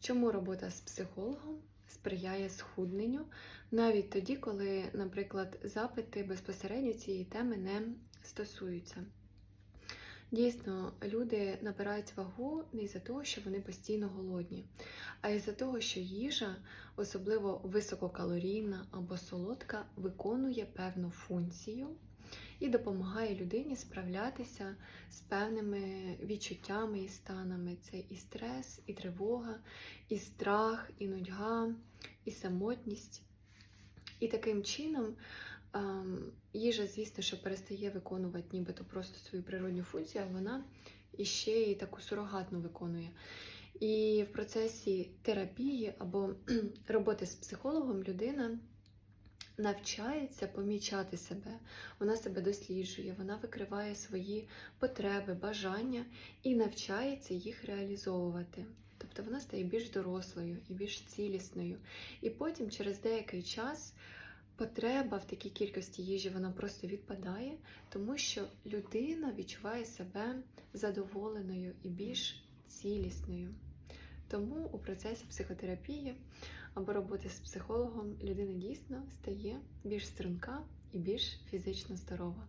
Чому робота з психологом сприяє схудненню, навіть тоді, коли, наприклад, запити безпосередньо цієї теми не стосуються? Дійсно, люди набирають вагу не із-за того, що вони постійно голодні, а із-за того, що їжа, особливо висококалорійна або солодка, виконує певну функцію і допомагає людині справлятися з певними відчуттями і станами. Це і стрес, і тривога, і страх, і нудьга, і самотність. І таким чином ем, їжа, звісно, що перестає виконувати нібито просто свою природню функцію, а вона іще й таку сурогатну виконує. І в процесі терапії або роботи з психологом людина навчається помічати себе, вона себе досліджує, вона викриває свої потреби, бажання і навчається їх реалізовувати. Тобто вона стає більш дорослою і більш цілісною. І потім, через деякий час, потреба в такій кількості їжі вона просто відпадає, тому що людина відчуває себе задоволеною і більш цілісною. Тому у процесі психотерапії або роботи з психологом людина дійсно стає більш струнка і більш фізично здорова.